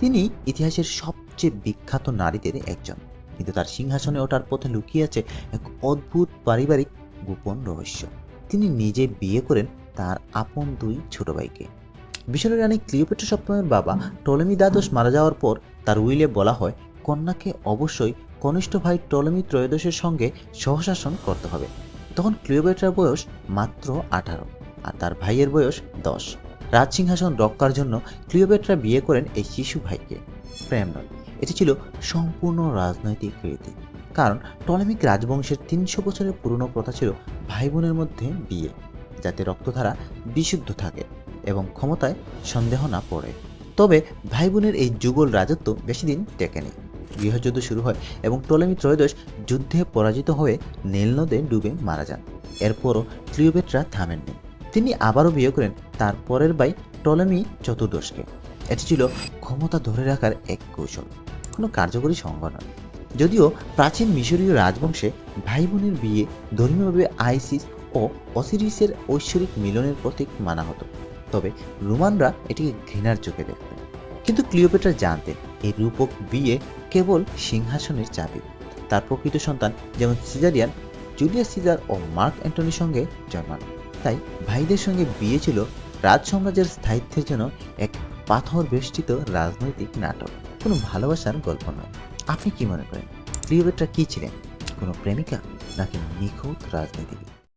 তিনি ইতিহাসের সবচেয়ে বিখ্যাত নারীদের একজন। কিন্তু তার সিংহাসনে ওঠার পথে লুকিয়ে আছে এক অদ্ভুত পারিবারিক গোপন রহস্য। তিনি নিজে বিয়ে করেন তার আপন দুই ছোট ভাইকে। মিশরের রানী ক্লিওপেট্রা সপ্তমের বাবা টলেমি দ্বাদশ মারা যাওয়ার পর তার উইলে বলা হয়, কন্যাকে অবশ্যই কনিষ্ঠ ভাই টলেমি ত্রয়োদশের সঙ্গে সহশাসন করতে হবে। তখন ক্লিওপেট্রার বয়স মাত্র আঠারো আর তার ভাইয়ের বয়স দশ। রাজসিংহাসন রক্ষার জন্য ক্লিওপেট্রা বিয়ে করেন এই শিশু ভাইকে প্রেম নয় এটি ছিল সম্পূর্ণ রাজনৈতিক রীতি। কারণ টলেমিক রাজবংশের তিনশো বছরের পুরনো প্রথা ছিল ভাই বোনের মধ্যে বিয়ে, যাতে রক্তধারা বিশুদ্ধ থাকে এবং ক্ষমতায় সন্দেহ না পড়ে। তবে ভাই বোনের এই যুগল রাজত্ব বেশি দিন টেকেনি। গৃহযুদ্ধ শুরু হয় এবং টলেমি ত্রয়োদশ যুদ্ধে পরাজিত হয়ে নীল নদে ডুবে মারা যান। এরপরও ক্লিওপেট্রা থামেননি। তিনি আবারও বিয়ে করেন তার পরের ভাই টলেমি চতুর্দশকে। এটি ছিল ক্ষমতা ধরে রাখার এক কৌশল, কোনো কার্যকরী সংজ্ঞ নয়। যদিও প্রাচীন মিশরীয় রাজবংশে ভাই বোনের বিয়ে ধর্মীয়ভাবে আইসিস ও অসিরিসের ঐশ্বরিক মিলনের প্রতীক মানা হতো। তবে রোমানরা এটিকে ঘৃণার চোখে দেখতেন কিন্তু ক্লিওপেট্রা জানতেন, এই রূপক বিয়ে কেবল সিংহাসনের চাবি। তার প্রকৃত সন্তান যেমন সিজারিয়ান, জুলিয়াস সিজার ও মার্ক অ্যান্টনির সঙ্গে জন্মান। তাই ভাইদের সঙ্গে বিয়ে ছিল রাজ সাম্রাজ্যের স্থায়িত্বের জন্য এক পাথর বেষ্টিত রাজনৈতিক নাটক। কোনো ভালোবাসার গল্প নয়। আপনি কি মনে করেন? ক্লিওপেট্রা কী ছিলেন? কোনো প্রেমিকা নাকি নিখুঁত রাজনীতিবিদ?